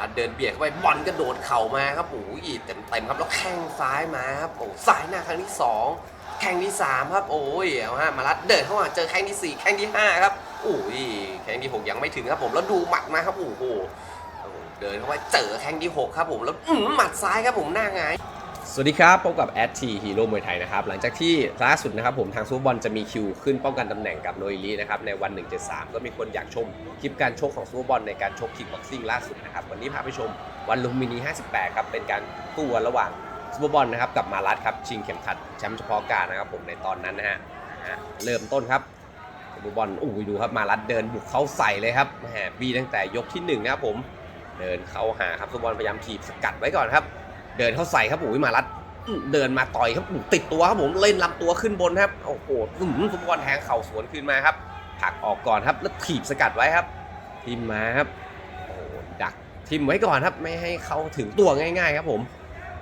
รัดเดินเบียดเข้าไปบอลกระโดดเข่ามาครับโอ้ยเต็มเต็มครับแล้วแข้งซ้ายมาครับโอ้ซ้ายหน้าครั้งที่สองแข้งที่สามครับโอ้ยเอาฮะมารัดเดินเข้ามาเจอแข้งที่สี่แข้งที่ห้าครับโอ้ยแข้งที่หกยังไม่ถึงครับผมแล้วดูหมัดมาครับโอ้โหเดินเข้าไปเจอแข้งที่หกครับผมแล้วหมัดซ้ายครับผมหน้าไง สวัสดีครับ พบกับแอดทีฮีโร่มวยไทยนะครับ หลังจากที่ล่าสุดนะครับผมทางซูเปอร์บอลจะมีคิวขึ้นป้องกันตำแหน่งกับโนอิลีนะครับ ในวัน 173 ก็มีคนอยากชมคลิปการชกของซูเปอร์บอลในการชกคิกบ็อกซิ่งล่าสุดนะครับ วันนี้พาไปชมวันลุมพินี 58 ครับ เป็นการตู้กันระหว่างซูเปอร์บอลนะครับกับมารัสครับชิงเข็มขัดแชมป์เฉพาะการนะครับผมในตอนนั้นนะฮะเริ่มต้นครับซูเปอร์บอลอู้ดูครับมารัสเดินบุกเข้าใส่เลยครับแหมบีตั้งแต่ยกที่หนึ่งนะครับผมเดินเข้าหาครับซูเปอร์บอลพยายามถีบสกัดไว้ก่อนครับ เดินเข้าใส่ครับโอ้ยมารัดเดินมาต่อยครับติดตัวครับผมเล่นลำตัวขึ้นบนครับโอ้โหอื้อหือฟุตบอลแทงเข่าสวนขึ้นมาครับผักออกก่อนครับแล้วถีบสกัดไว้ครับทิมมาครับโอ้โหดักทิมไว้ก่อนครับ ไม่ให้เขาถึงตัวง่าย ๆ ครับผม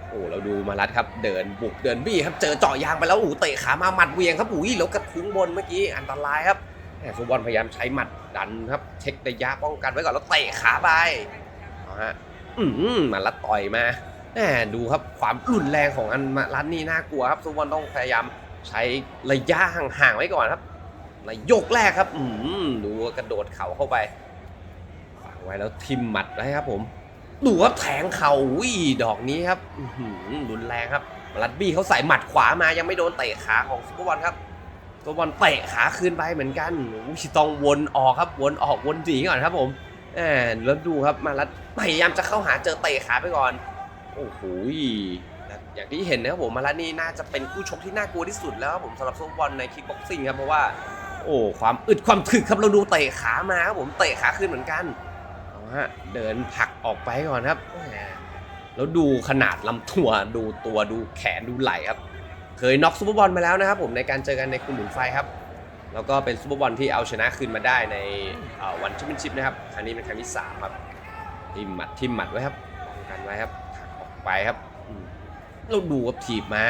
โอ้เราดูมารัดครับ เดินบุกเดินบี้ครับเจอเจาะยางไปแล้วโอ้เตะขามาหมัดเวียงครับอุ้ยแล้วกระทุ้งบนเมื่อกี้อันตรายครับแหม่ฟุบอลพยายามใช้หมัดดันครับ เช็คระยะป้องกันไว้ก่อนแล้วเตะขาไปเอาฮะอืมมารัดต่อยมา แหมดูครับความรุนแรงของอันมาร้านนี้น่ากลัวครับซุปบอลต้องพยายามใช้ระยะห่างๆไว้ก่อนครับระยกแรกครับ อืมดูกระโดดเข่าเข้าไปฝังไว้แล้วทิมหมัดไว้ครับ ผม ดูว่าแทงเข่าวิดอกนี้ครับรุนแรงครับรัดบี้เขาใส่หมัดขวามายังไม่โดนเตะขาของซุปเปอร์บอลครับซุปเปอร์บอลเตะขาคืนไปเหมือนกันอุ้ยต้องวนออกครับ วนออกวนหนีก่อนครับ ผมแหมแล้วดูครับมารัดพยายามจะเข้าหาเจอเตะขาไปก่อน โอ้โหอย่างที่เห็นนะครับผมมาแล้วนี่น่าจะเป็นคู่ชกที่น่ากลัวที่สุดแล้วครับผมสำหรับซุปเปอร์บอลในคิกบ็อกซิ่งครับเพราะว่า โอ้ความอึดความถึกครับเราดูเตะขามาครับผมเตะขาขึ้นเหมือนกันเอาฮะเดินผักออกไปก่อนครับแล้วดูขนาดลำตัวดูตัวดูแขนดูไหล่ครับ เคยน็อกซุปเปอร์บอลมาแล้วนะครับ ผมในการเจอกันในคุณหมุนไฟครับ แล้วก็เป็นซุปเปอร์บอลที่เอาชนะคืนมาได้ในวันแชมเปี้ยนชิพนะครับครั้งนี้เป็นครั้งที่สามครับทิมหมัดทิมหมัดไว้ครับป้องกันไว้ครับ ไปครับอืมเราดูกับถีบมา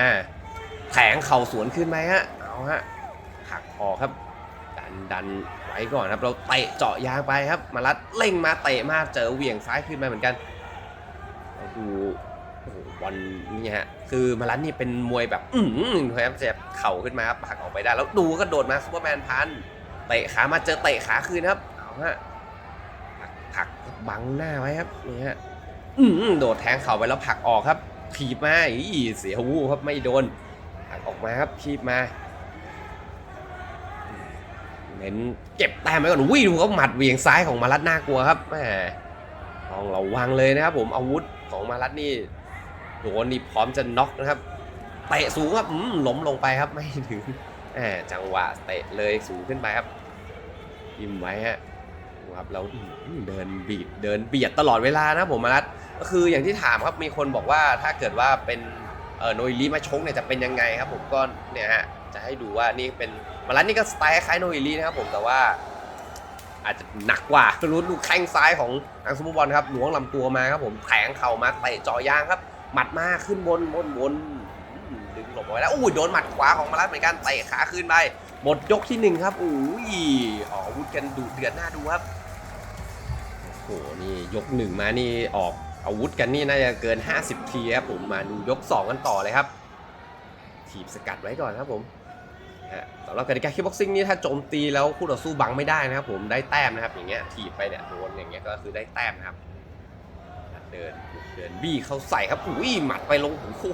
แทงเข่าสวนขึ้นไหมฮะเอาฮะหักออกครับ ดันดันไว้ก่อนครับ เราเตะเจาะยางไปครับ มารัดเร่งมาเตะมาเจอเหวี่ยงซ้ายขึ้นมาเหมือนกันเราดูโอ้โหบอลนี่ฮะคือมารัดนี่เป็นมวยแบบอืมพยายามจะเข่าขึ้นมาครับผลักออกไปได้ แล้วดูก็โดดมาซูเปอร์แมนพันเตะขามาเจอเตะขาคืนครับเอาฮะผลักผลักบังหน้าไว้ครับนี่ฮะ อืมโดดแทงเข่าไปแล้วผลักออกครับถีบมาอีเสียหูครับไม่โดนผลักออกมาครับถีบมาเน้นเก็บแต้มไว้ก่อนวิ่งดูเขาหมัดเวียงซ้ายของมารัดน่ากลัวครับแหมต้องระวังเลยนะครับผมอาวุธของมารัดนี่โดนนี่พร้อมจะน็อกนะครับเตะสูงครับอืมล้มลงไปครับไม่ถึงแหมจังหวะเตะเลยสูงขึ้นไปครับยิ้มไว้ฮะครับแล้วเดินบีบเดินเบียดตลอดเวลานะผมมารัด คืออย่างที่ถามครับมีคนบอกว่าถ้าเกิดว่าเป็นเออโนอิลีมาชกเนี่ยจะเป็นยังไงครับผมก็เนี่ยฮะจะให้ดูว่านี่เป็นมาล้วนี่ก็สไตล์คล้ายโนอิลีนะครับผมแต่ว่า อาจจะหนักกว่ารู้ดูแข้งซ้ายของทางซูเปอร์บอลครับหลวงลำตัวมาครับผมแทงเข่ามาเตะจ่อยางครับ หมัดมาขึ้นบนบนบนดึงหลบไว้แล้วอุ้ยโดนหมัดขวาของมาลัดเหมือนกันเตะขาขึ้นไปหมดยกที่หนึ่งครับอุ้ยออกอาวุธกันดุเดือดหน้าดูครับโอ้โหนี่ยกหนึ่งมานี่ออก อาวุธกันนี่น่าจะเกิน 50ทีครับผมมาดูยกสองกันต่อเลยครับ ถีบสกัดไว้ก่อนครับผมสำหรับกติกาคิกบ็อกซิ่งนี่ถ้าโจมตีแล้วคู่ต่อสู้บังไม่ได้นะครับผมได้แต้มนะครับอย่างเงี้ยถีบไปเนี่ยโดนอย่างเงี้ยก็คือได้แต้มนะครับเดินเดินบี้เข้าใส่ครับอุ้ยหมัดไปลงโอ้โห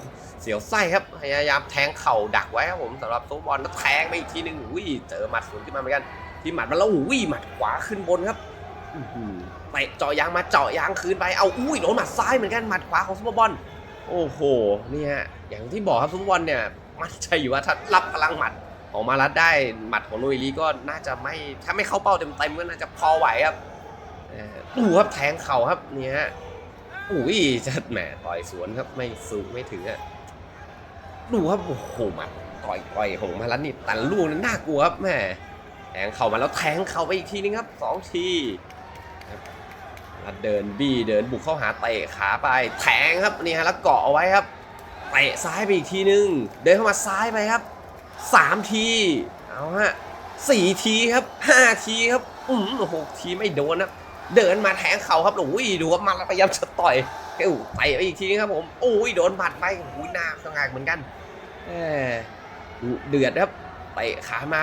เสียวไส้ครับพยายามแทงเข่าดักไว้ครับผมสำหรับโซบอลแล้วแทงไปอีกทีนึงอุ้ยเจอหมัดสวนขึ้นมาเหมือนกันที่หมัดมาแล้วอุ้ยหมัดขวาขึ้นบนครับอื เตะเจาะยางมาเจาะยางคืนไปเอาอุ้ยโดนหมัดซ้ายเหมือนกันหมัดขวาของซูเปอร์บอลโอ้โหนี่ฮะอย่างที่บอกครับซูเปอร์บอลเนี่ยมั่นใจอยู่ว่าถ้ารับพลังหมัดของมารัดได้หมัดของลุยลีก็น่าจะไม่ถ้าไม่เข้าเป้าเต็มๆก็น่าจะพอไหวครับเอ่อดูครับแทงเข่าครับนี่ฮะอุ้ยจะแหมต่อยสวนครับไม่สูงไม่ถึงอะดูครับโอ้โหหมัดต่อยต่อยของมารัดนี่แต่ละลูกนี่นน่ากลัวครับแหมแทงเข่ามาแล้วแทงเข่าไปอีกทีนึงครับสองที มาเดินบี้เดินบุกเข้าหาเตะขาไปแทงครับนี่ฮะแล้วเกาะเอาไว้ครับเตะซ้ายไปอีกทีนึง เดินเข้ามาซ้ายไปครับสามทีเอาฮะสี่ทีครับห้าทีครับอืมหกทีไม่โดนนะเดินมาแทงเข่าครับโอ้ยดูว่ามาแล้วพยายามจะต่อยเอ้าเตะไปอีกทีครับผมโอ้ยโดนหมัดไปโอ้ยหน้าสงายเหมือนกันแหมเดือดครับเตะขามา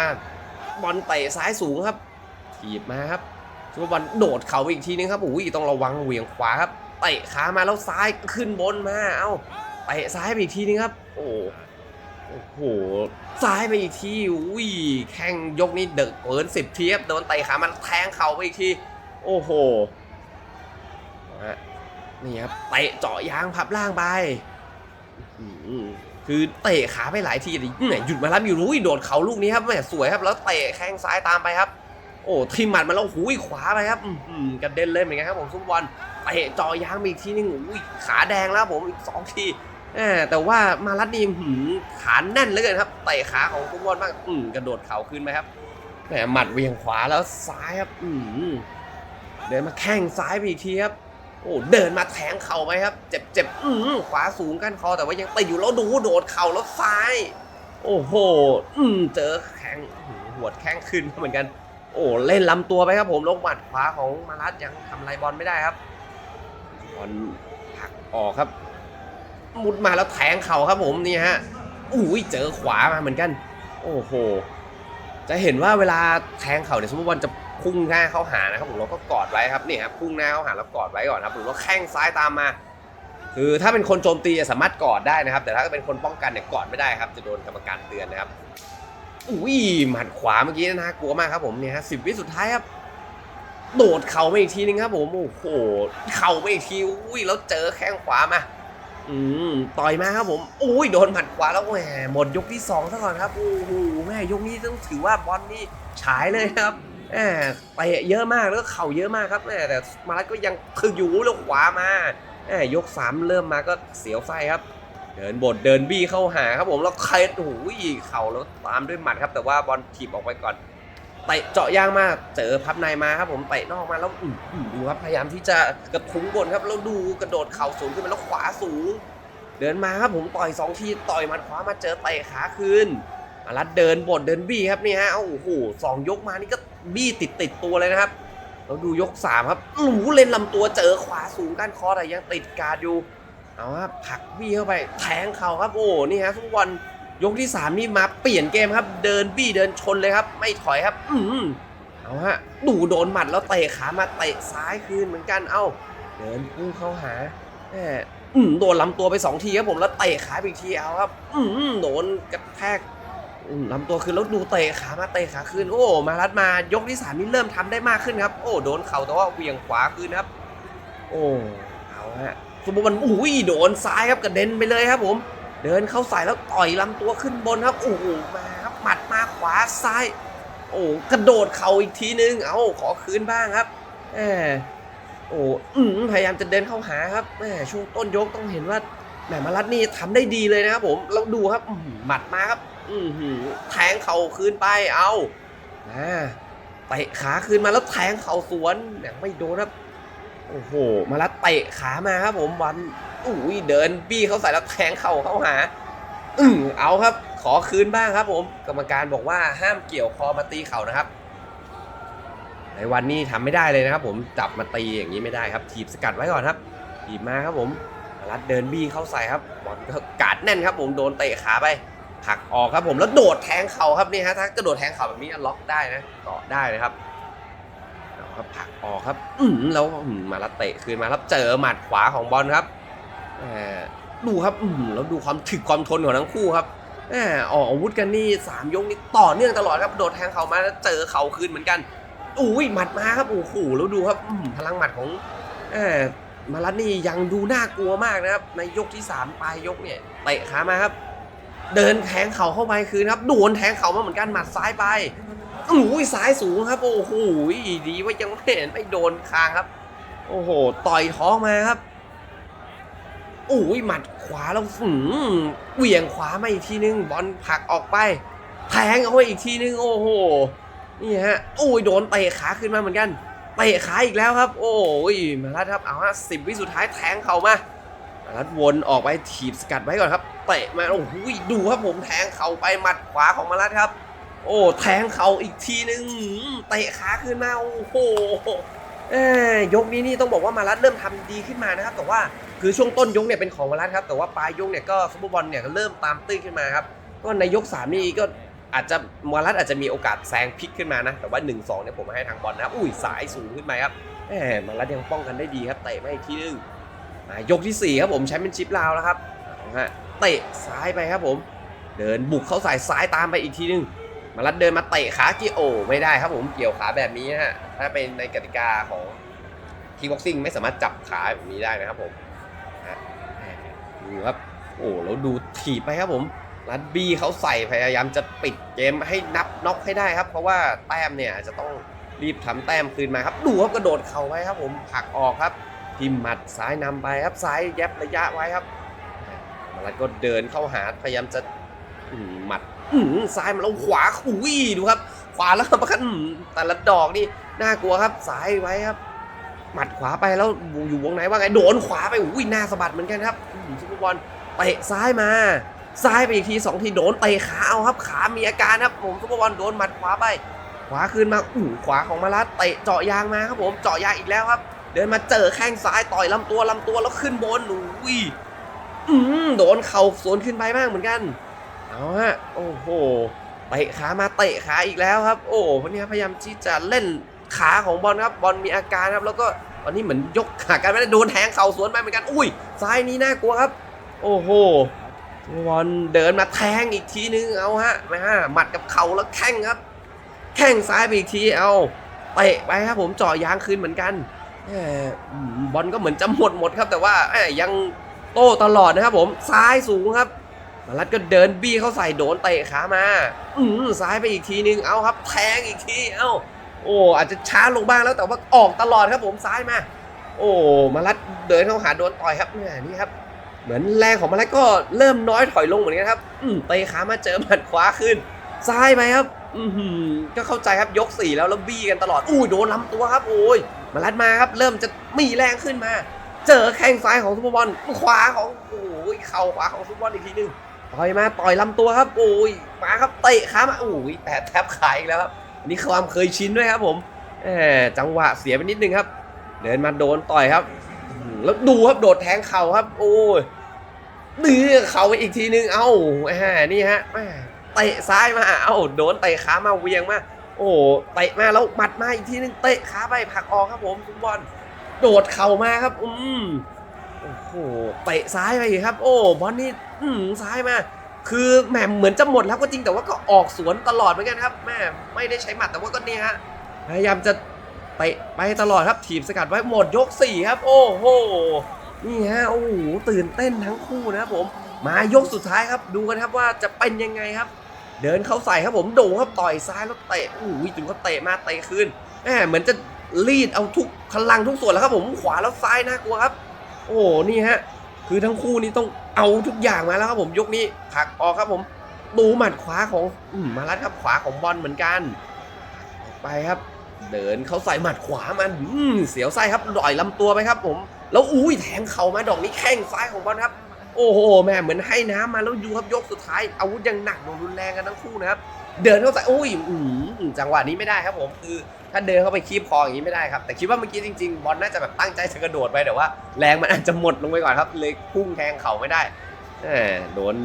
บอลเตะซ้ายสูงครับถีบมาครับ ซูเปอร์บอลโดดเขาไปอีกทีนึงครับโอ้ยต้องระวังเหวี่ยงขวาครับเตะขามาแล้วซ้ายขึ้นบนมาเอ้าเตะซ้ายไปอีกทีนึงครับ โอ้โอ้โหซ้ายไปอีกทีอุ้ยแข้งยกนี่เดึกเกินสิบเทีครับโดนเตะขามันแทงเข่าไปอีกทีโอ้โหนี่ครับเตะเจาะยางพับล่างไปคือเตะขาไปหลายทีเลยแหมหยุดมารับอยู่รู้โดดเขาลูกนี้ครับแหมสวยครับแล้วเตะแข้งซ้ายตามไปครับ โอ้ทีมหมัดมาแล้วหูยขวาไปครับอื้อหือกระเด็นเลยเหมือนกันครับผมซุปบอลเตะจาะยางไปอีกทีนึงอุ้ยขาแดงแล้วผมอีกสองทีแต่ว่ามารัดนี่หืมขาแน่นเหลือเกินครับเตะขาของซุปบอลมากอืมกระโดดเข่าขึ้นไปครับแหมหมัดเวียงขวาแล้วซ้ายครับอืมเดินมาแข้งซ้ายไปอีกทีครับโอ้เดินมาแทงเข่าไปครับ เจ็บเจ็บอืมขวาสูงกันคอแต่ว่ายังติดอยู่แล้วดูโดดเข่าแล้วซ้าย โอ้โหอืมเจอแข้งหัวแข้งขึ้นเหมือนกัน โอ้เล่นลำตัวไปครับผมลงหมัดขวาของมารัสยังทำอะไรบอลไม่ได้ครับบอลผลักออกครับ มุดมาแล้วแทงเข่าครับผมนี่ฮะอุ้ยเจอขวามาเหมือนกัน โอ้โหจะเห็นว่าเวลาแทงเข่าเนี่ยสมมติบอลจะพุ่งหน้าเข้าหานะครับผมเราก็กอดไว้ครับนี่ครับพุ่งหน้าเข้าหาแล้วกอดไว้ก่อนครับหรือว่าแข้งซ้ายตามมา คือถ้าเป็นคนโจมตีจะสามารถกอดได้นะครับ แต่ถ้าเป็นคนป้องกันเนี่ยกอดไม่ได้ครับจะโดนกรรมการเตือนนะครับ อุ้ยหมัดขวาเมื่อกี้น่ากลัวมากครับผมเนี่ยฮะสิบวิสุดท้ายครับ โดดเข่าไปอีกทีนึงครับผมโอ้โหเข่าไปอีกทีอุ้ยแล้วเจอแข้งขวามาอืมต่อยมาครับผมอุ้ยโดนหมัดขวาแล้วแหมหมดยกที่สองซะก่อนครับโอ้โหแม่ยกนี้ต้องถือว่าบอลนี่ฉายเลยครับแหมเตะเยอะมากแล้วก็เข่าเยอะมากครับแหมแต่มารัดก็ยังถึกอยู่แล้วขวามาแหมยกสามเริ่มมาก็เสียวไส้ครับ เดินบดเดินบี้เข้าหาครับผมแล้วเคล็ดโอ้โหเข่าแล้วตามด้วยหมัดครับ แต่ว่าบอลถีบออกไปก่อนเตะเจาะยางมาก เจอพับในมาครับผมเตะนอกมาแล้วอืดูครับพยายามที่จะกระทุ้งบนครับแล้วดูกระโดดเข่าสูงขึ้นไปแล้วขวาสูง เดินมาครับผมต่อยสองทีต่อยมัดขวามาเจอเตะขาคืนมาลัดเดินบดเดินบี้ครับนี่ฮะโอ้โหสองยกมานี่ก็บี้ติดติดตัวเลยนะครับแล้วดูยกสามครับอู้หูเล่นลำตัวเจอขวาสูงก้านคอแต่ยังติดการอยู่ เอาครับผักบี้เข้าไปแทงเข่าครับโอ้นี่ฮะทุกวันยกที่สามนี่มาเปลี่ยนเกมครับ เดินบี้เดินชนเลยครับ ไม่ถอยครับ อืมเอาฮะดูโดนหมัดแล้วเตะขามาเตะซ้ายคืนเหมือนกันเอ้า เดินพุ่งเข้าหาแหมอืมโดนลำตัวไปสองทีครับผมแล้วเตะขาอีกทีเอาครับ อืมโดนกระแทกลำตัวคือแล้วดูเตะขามาเตะขาขึ้นโอ้มารัดมายกที่สามนี่เริ่มทำได้มากขึ้นครับ โอ้โดนเข่าแต่ว่าเวียงขวาคืนครับ โอ้เอาฮะ สมมติมันอุ้ยโดนซ้ายครับกระเด็นไปเลยครับผม เดินเข้าใส่แล้วต่อยลำตัวขึ้นบนครับโอ้โหมาครับหมัดมาขวาซ้าย โอ้กระโดดเข่าอีกทีนึงเอาขอคืนบ้างครับแหมโอ้อืพยายามจะเดินเข้าหาครับแหมช่วงต้นยกต้องเห็นว่าแหมมารัดนี่ทำได้ดีเลยนะครับผมเราดูครับหมัดมาครับ อืแทงเข่าคืนไปเอาอ่าเตะขาคืนมาแล้วแทงเข่าสวนยังไม่โดนครับ โอ้โห มารัดเตะขามาครับผมวันอุ้ยเดินบี้เขาใส่แล้วแทงเข่าเข้าหาอือเอาครับ ขอคืนบ้างครับผม กรรมการบอกว่าห้ามเกี่ยวคอมาตีเข่านะครับ ในวันนี้ทำไม่ได้เลยนะครับ ผมจับมาตีอย่างนี้ไม่ได้ครับถีบสกัดไว้ก่อนครับถีบมาครับผมมารัดเดินบี้เข้าใส่ครับบอลก็กาดแน่นครับผมโดนเตะขาไปผักออกครับผมแล้วโดดแทงเข่าครับนี่ฮะถ้ากระโดดแทงเข่าแบบนี้ล็อกได้นะเกาะได้นะครับ ครับผักออกครับ อืมแล้วมาล้วเตะคืนมาครับเจอหมัดขวาของบอลครับแหมดูครับอืมแล้วดูความถึกความทนของทั้งคู่ครับแหมออกอาวุธกันนี่สามยกนี่ต่อเนื่องตลอดครับโดดแทงเข่ามาแล้วเจอเข่าคืนเหมือนกันอุ้ยหมัดมาครับโอ้โหแล้วดูครับพลังหมัดของเออมารัตนี่ยังดูน่ากลัวมากนะครับ ในยกที่สามปลายยกเนี่ยเตะขามาครับ เดินแทงเข่าเข้าไปคืนครับโดนแทงเข่ามาเหมือนกันหมัดซ้ายไป อุ้ยซ้ายสูงครับ โอ้โหดีว่ายังไม่เห็นไม่โดนคางครับ โอ้โห ต่อยท้องมาครับอุ้ยหมัดขวาแล้วฝืมเหวี่ยงขวามาอีกทีนึงบอลผลักออกไป แทงเอาไปอีกทีนึง โอ้โหนี่ฮะโอ้ยโดนเตะขาขึ้นมาเหมือนกันเตะขาอีกแล้วครับ โอ้ยมาลัดครับเอาฮะสิบวิสุดท้ายแทงเข่ามามาลัดวนออกไปถีบสกัดไว้ก่อนครับเตะมาโอ้โหดูครับผมแทงเข่าไปหมัดขวาของมาลัดครับ โอ้แทงเข่าอีกทีนึงเตะขาขึ้นมาโอ้โหเอ้ยยกนี้นี่ต้องบอกว่ามารัดเริ่มทำดีขึ้นมานะครับ แต่ว่าคือช่วงต้นยกเนี่ยเป็นของมารัดครับ แต่ว่าปลายยกเนี่ยก็ซุปเปอร์บอลเนี่ยก็เริ่มตามตื้นขึ้นมาครับก็ในยก3นี่ก็อาจจะมารัดอาจจะมีโอกาสแซงพลิกขึ้นมานะ แต่ว่า 1-2เนี่ยผมให้ทางบอลนะอุ้ยสายสูงขึ้นไปครับแหมมารัดยังป้องกันได้ดีครับเตะมาอีกทีนึงยกที่สี่ครับผมแชมเปี้ยนชิพลาวแล้วครับฮะเตะซ้ายไปครับผม เดินบุกเข้าใส่ซ้ายตามไปอีกทีนึง มารัดเดินมาเตะขากีโอ ไม่ได้ครับผมเกี่ยวขาแบบนี้ฮะถ้าเป็นในกติกาของทีบ็อกซิ่งไม่สามารถจับขาแบบนี้ได้นะครับผมดูครับโอ้แล้วดูถีบไปครับผมรัดบี้เขาใส่พยายามจะปิดเกมให้นับน็อกให้ได้ครับ เพราะว่าแต้มเนี่ยจะต้องรีบทำแต้มคืนมาครับดูครับกระโดดเข่าไว้ครับผมผักออกครับพิมหมัดซ้ายนำไปครับซ้ายแยบระยะไว้ครับมารัดก็เดินเข้าหาพยายามจะหมัด อืมซ้ายมาแล้วขวาอุ้ยดูครับ ขวาแล้วประคันแต่ละดอกนี่น่ากลัวครับซ้ายไว้ครับ หมัดขวาไปแล้วอยู่วงไหนว่าไงโดนขวาไปอุ้ยหน้าสะบัดเหมือนกันครับอืมซุปเปอร์บอลเตะซ้ายมาซ้ายไปอีกทีสองทีโดนเตะขาเอาครับขามีอาการครับผมซุปเปอร์บอลโดนหมัดขวาไปขวาคืนมาอู้ขวาของมาลัดเตะเจาะยางมาครับผมเจาะยางอีกแล้วครับ เดินมาเจอแข้งซ้ายต่อยลำตัวลำตัวแล้วขึ้นบนอุ้ยอืมโดนเข่าสวนขึ้นไปบ้างเหมือนกัน เอาฮะโอ้โหเตะขามาเตะขาอีกแล้วครับ โอ้วันนี้พยายามที่จะเล่นขาของบอลครับบอลมีอาการครับ แล้วก็ตอนนี้เหมือนยกขากันไม่ได้โดนแทงเข่าสวนไปเหมือนกัน อุ้ยซ้ายนี้น่ากลัวครับ โอ้โหบอลเดินมาแทงอีกทีนึงเอาฮะมาฮะหมัดกับเข่าแล้วแข้งครับ แข้งซ้ายไปอีกทีเอาเตะไปครับผมจาะยางคืนเหมือนกันบอลก็เหมือนจะหมดหมดครับ แต่ว่ายังโต้ตลอดนะครับผมซ้ายสูงครับ มารัดก็เดินบี้เข้าใส่โดนเตะขามา อืมซ้ายไปอีกทีนึง เอาครับ แทงอีกที เอาโอ้อาจจะช้าลงบ้างแล้วแต่ว่าออกตลอดครับผมซ้ายมา โอ้มารัดเดินเข้าหาโดนต่อยครับเนี่ยนี่ครับ เหมือนแรงของมารัดก็เริ่มน้อยถอยลงเหมือนกันครับ อืมเตะขามาเจอหมัดขวาขึ้น ซ้ายไปครับ อือหือก็เข้าใจครับยกสี่แล้วแล้วบี้กันตลอดอุ้ยโดนลำตัวครับ โอ้ยมารัดมาครับ เริ่มจะมีแรงขึ้นมา เจอแข้งซ้ายของซุปเปอร์บอลขวาของโอ้ยเข่าขวาของซุปเปอร์บอลอีกทีหนึง ต่อยมาต่อยลำตัวครับ โอ้ยมาครับเตะขามาโอ้ยแต่แทบขายอีกแล้วครับอันนี่ความเคยชินด้วยครับผมแหมจังหวะเสียไปนิดนึงครับ เดินมาโดนต่อยครับ แล้วดูครับโดดแทงเข่าครับ โอ้ยดื้อเข่าไปอีกทีนึงเอ้าแหมนี่ฮะเตะซ้ายมาเอ้าโดนเตะขามาเวียงมาโอ้เตะมาแล้วหมัดมาอีกทีนึงเตะขาไปผักออกครับผมฟุตบอลโดดเข่ามาครับ อืม โอ้โหเตะซ้ายไปอีกครับ โอ้บอลนี่อืมซ้ายมาคือแหมเหมือนจะหมดแล้วก็จริงแต่ว่าก็ออกสวนตลอดเหมือนกันครับแม่ไม่ได้ใช้หมัดแต่ว่าก็เนี่ยฮะพยายามจะเตะไปตลอดครับทีมสกัดไว้หมดยกสี่ครับ โอ้โหนี่ฮะโอ้โหตื่นเต้นทั้งคู่นะครับผม มายกสุดท้ายครับดูกันครับว่าจะเป็นยังไงครับ เดินเข้าใส่ครับผมโด่งครับต่อยซ้ายแล้วเตะโอ้โหถึงก็เตะมาเตะคืนแหมเหมือนจะรีดเอาทุกพลังทุกส่วนแล้วครับผมขวาแล้วซ้ายน่ากลัวครับ โอ้นี่ฮะ คือทั้งคู่นี่ต้องเอาทุกอย่างมาแล้วครับผมยกนี้ผักออกครับผมดูหมัดขวาของอมมาลัดครับขวาของบอลเหมือนกันออกไปครับ เดินเขาใส่หมัดขวามันอืมเสียวไส้ครับดอยลำตัวไปครับ ผม แล้วอุ้ยแทงเข่ามาดอกนี้แข้งซ้ายของบอลครับ โอ้โหแม่เหมือนให้น้ำมาแล้วดูครับยกสุดท้ายอาวุธยังหนักหน่วงรุนแรงกันทั้งคู่นะครับ เดินเข้าใส่อุ้ยอืมจังหวะนี้ไม่ได้ครับผมคือ ถ้าเดินเข้าไปคีบคออย่างนี้ไม่ได้ครับ แต่คิดว่าเมื่อกี้จริง ๆ บอลน่าจะแบบตั้งใจจะกระโดดไปแต่ว่า แรงมันอาจจะหมดลงไปก่อนครับ เลยพุ่งแทงเข่าไม่ได้โดน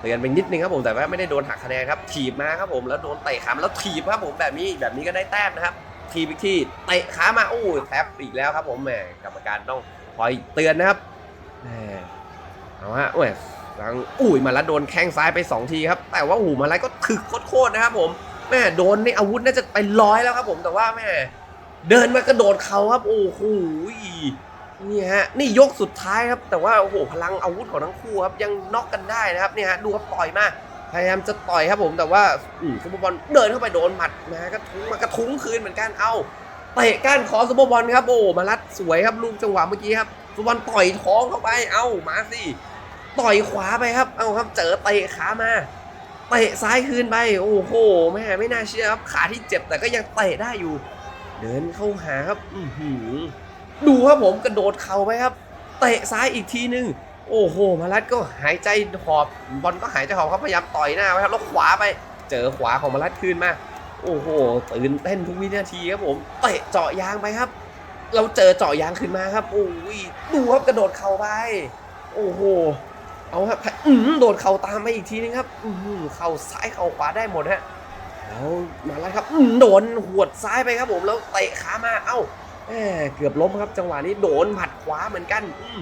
เตือนไปนิดนึงครับผมแต่ว่าไม่ได้โดนหักคะแนนครับถีบมาครับผมแล้วโดนเตะขาแล้วถีบครับผมแบบนี้แบบนี้ก็ได้แต้มนะครับทีบอีกที่เตะขามาโอ้แท็บอีกแล้วครับผมแหมกรรมการต้องคอยเตือนนะครับเอาฮะโอ้ยหลังอุ้ยมาแล้วโดนแข้งซ้ายไป 2 ทีครับ แต่ว่าหูมาแล้วก็ถึกโคตรๆนะครับผม แม่โดนในอาวุธน่าจะไปร้อยแล้วครับผมแต่ว่าแม่เดินมากระโดดเขาครับ โอ้โหนี่ฮะนี่ยกสุดท้ายครับ แต่ว่าโอ้โหพลังอาวุธของทั้งคู่ครับยังน็อกกันได้นะครับเนี่ยฮะดูครับต่อยมากพยายามจะต่อยครับผมแต่ว่าอืมซุปเปอร์บอลเดินเข้าไปโดนหมัดมากระทุ้งมากระทุ้งคืนเหมือนกันเอาเตะก้านคอซุปเปอร์บอลครับโอ้มารัดสวยครับลูกจังหวะเมื่อกี้ครับซุปเปอร์บอลต่อยท้องเข้าไปเอามาสิต่อยขวาไปครับเอาครับเจอเตะขามา เตะซ้ายคืนไป โอ้โหแม่ไม่น่าเชื่อครับ ขาที่เจ็บแต่ก็ยังเตะได้อยู่ เดินเข้าหาครับ อืดูครับผมกระโดดเข่าไปครับ เตะซ้ายอีกทีนึง โอ้โห มารัดก็หายใจหอบบอลก็หายใจหอบเขาพยายามต่อยหน้าไว้ครับแล้วขวาไป เจอขวาของมารัดคืนมา โอ้โห ตื่นเต้นทุกวินาทีครับผมเตะเจาะยางไปครับ เราเจอเจาะยางขึ้นมาครับโอ้ยดูครับกระโดดเข่าไป โอ้โห เอาครับอืมโดดเข่าตามมาอีกทีนึงครับ อืมเข่าซ้ายเข่าขวาได้หมดฮะแล้วมาแล้วครับอืมโดนหวดซ้ายไปครับผมแล้วเตะขามา เอ้าเกือบล้มครับ จังหวะนี้โดนหมัดขวาเหมือนกันอืม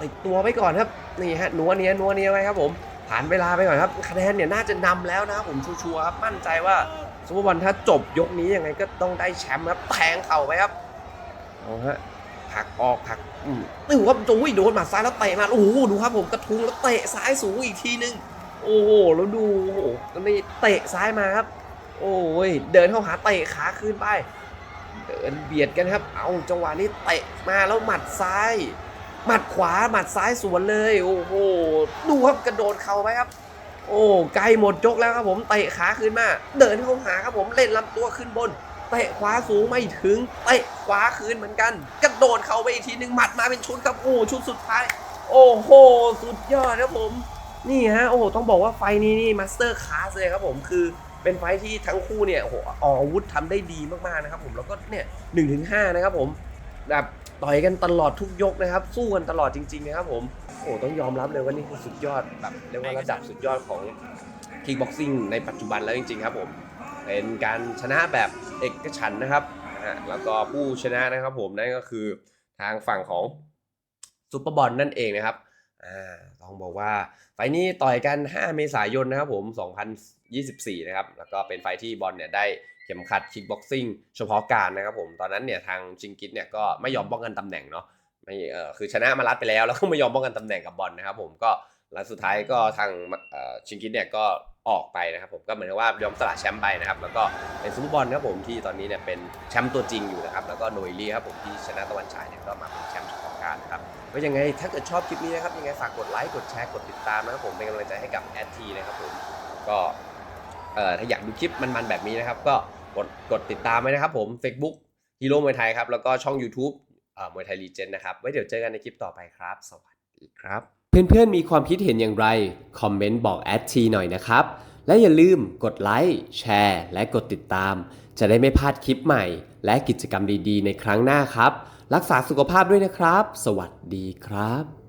ติดตัวไว้ก่อนครับนี่ฮะนัวเนี้ยนัวเนี้ยไว้ครับผมผ่านเวลาไปก่อนครับคะแนนเนี่ยน่าจะนำแล้วนะครับผมชัวร์ครับมั่นใจว่าซูเปอร์บอลถ้าจบยกนี้ยังไงก็ต้องได้แชมป์ครับแทงเข่าไปครับเอาฮะ ผลักออกผลักอืมดูครับโอ้ยโดนหมัดซ้ายแล้วเตะมาโอ้โหดูครับผมกระทุ้งแล้วเตะซ้ายสูงอีกทีนึง โอ้โหแล้วดูโอ้โหแล้วนี่เตะซ้ายมาครับ โอ้ยเดินเข้าหาเตะขาขึ้นไปเดินเบียดกันครับ เอาจังหวะนี้เตะมาแล้วหมัดซ้าย หมัดขวาหมัดซ้ายสวนเลย โอ้โหดูครับกระโดดเข่าไปครับ โอ้ไกลหมดยกแล้วครับผมเตะขาขึ้นมา เดินเข้าหาครับผมเล่นลำตัวขึ้นบน เตะขวาสูงไม่ถึงเตะขวาคืนเหมือนกันกระโดดเข้าไปอีกทีหนึ่งหมัดมาเป็นชุดครับโอ้ชุดสุดท้าย โอ้โห สุดยอดครับผม นี่ฮะโอ้โหต้องบอกว่าไฟนี้นี่มาสเตอร์คลาสเลยครับผมคือเป็นไฟที่ทั้งคู่เนี่ยโอ้โหออกอาวุธทำได้ดีมากๆนะครับผมแล้วก็เนี่ยหนึ่งถึงห้านะครับผมแบบต่อยกันตลอดทุกยกนะครับ สู้กันตลอดจริงๆนะครับผมโอ้ต้องยอมรับเลยว่านี่คือสุดยอดแบบเรียกว่าระดับสุดยอดของคิกบ็อกซิ่งในปัจจุบันแล้วจริงๆครับผม เป็นการชนะแบบเอกฉันนะครับนะฮะแล้วก็ผู้ชนะนะครับผมนั่นก็คือทางฝั่งของซูเปอร์บอลนั่นเองนะครับอ่าต้องบอกว่าไฟนี้ต่อยกัน 5 เมษายนนะครับผม 2024 นะครับ แล้วก็เป็นไฟที่บอลเนี่ยได้เข็มขัดคิกบ็อกซิ่งเฉพาะการนะครับผม ตอนนั้นเนี่ยทางชิงกิตเนี่ยก็ไม่ยอมป้องกันตำแหน่งเนาะไม่เออคือชนะมารัดไปแล้วแล้วก็ไม่ยอมป้องกันตำแหน่งกับบอลนะครับผมก็ แล้วสุดท้ายก็ทางชิงกิตเนี่ยก็ออกไปนะครับผมก็เหมือนกับว่ายอมสละแชมป์ไปนะครับแล้วก็เป็นซูเปอร์บอลครับผมที่ตอนนี้เนี่ยเป็นแชมป์ตัวจริงอยู่นะครับแล้วก็โนยลี่ครับผมที่ชนะตะวันฉายเนี่ยก็มาเป็นแชมป์เฉพาะการนะครับก็ยังไงถ้าเกิดชอบคลิปนี้นะครับยังไงฝากกดไลค์กดแชร์กดติดตามนะครับผมเป็นกำลังใจให้กับแอดทีนะครับผมก็เอ่อถ้าอยากดูคลิปมันๆแบบนี้นะครับ ก็กดกดติดตามไว้นะครับ ผม Facebook ฮีโร่มวยไทยครับแล้วก็ช่อง YouTube เอ่อมวยไทยรีเจนนะครับไว้เดี๋ยวเจอกันในคลิปต่อไปครับ สวัสดีครับ เพื่อนๆมีความคิดเห็นอย่างไร คอมเมนต์บอกแอดทีหน่อยนะครับ และอย่าลืมกดไลค์แชร์ และกดติดตาม จะได้ไม่พลาดคลิปใหม่ และกิจกรรมดีๆ ในครั้งหน้าครับ รักษาสุขภาพด้วยนะครับ สวัสดีครับ